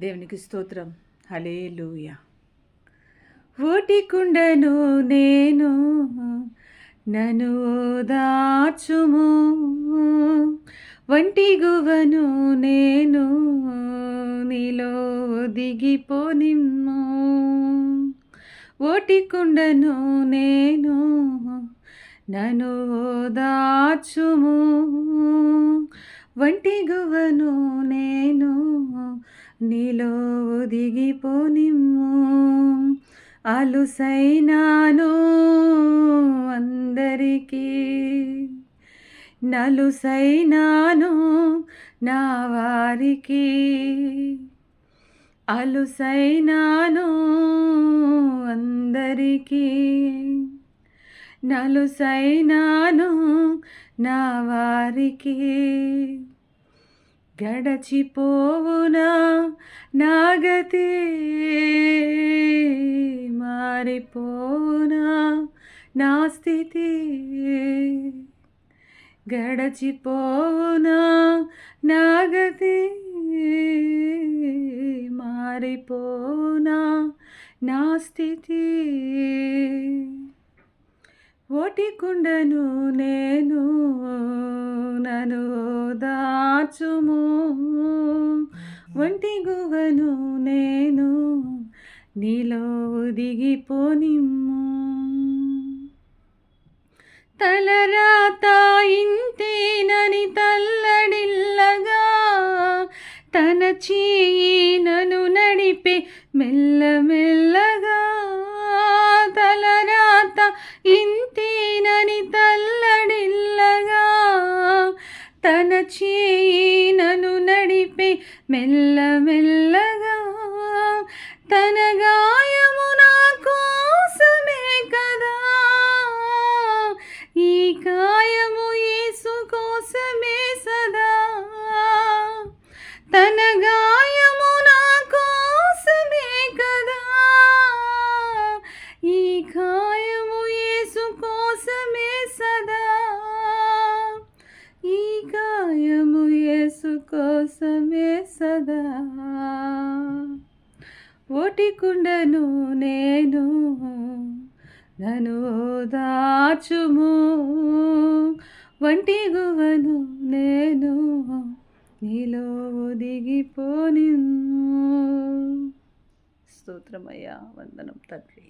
దేవునికి స్తోత్రం. హలేలుయ ఓటి కుండను నేను నన్ను దాచుము వంటి గువను నేను నీలో దిగిపోనిమ్ము. ఓటి కుండను నేను నన్ను దాచుము వంటి గువను నేను నీలో దిగిపోనిమ్ము అలుసైనాను అందరికీ నలుసైనాను నా వారికి. అలుసైనాను అందరికీ. నలుసైనాను నా వారికి గడచిపోవునా నాగతి మారిపోవునా నా స్థితి గడచిపోవునా నాగతి మారిపోవునా నా స్థితి ఓటికుండను నేను నను దాచుము. ఒంటి గువను నేను నీలో దిగిపోనిమ్ము తలరాత ఇంతేనని తల్లడిల్లగా తన చేయి నను నడిపే మెల్ల మెల్ల చేయి నను నడిపే మెల్లమెల్లగా తన గాయము నా కోసమే కదా. ఈ గాయము యేసు కోసమే సదా. తన కోసమే సదా. ఓటికుండను నేను నను దాచుము. వంటి గువను నేను నీలో దిగిపోని స్తోత్రమయ్యా వందనం తండ్రి.